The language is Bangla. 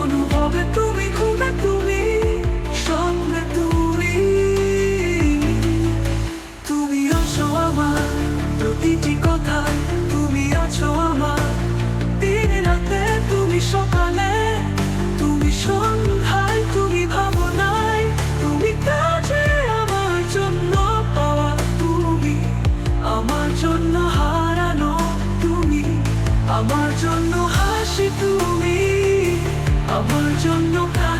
অনুভবে তুমি তুমি সঙ্গে তুমি। রাতে, তুমি সকালে, তুমি সন্ধ্যায়, তুমি ভাবনায়, তুমি কাজে আমার জন্য তুমি, আমার জন্য হারানো তুমি, আমার জন্য হাসি তুমি। ฝ่ามือจนนก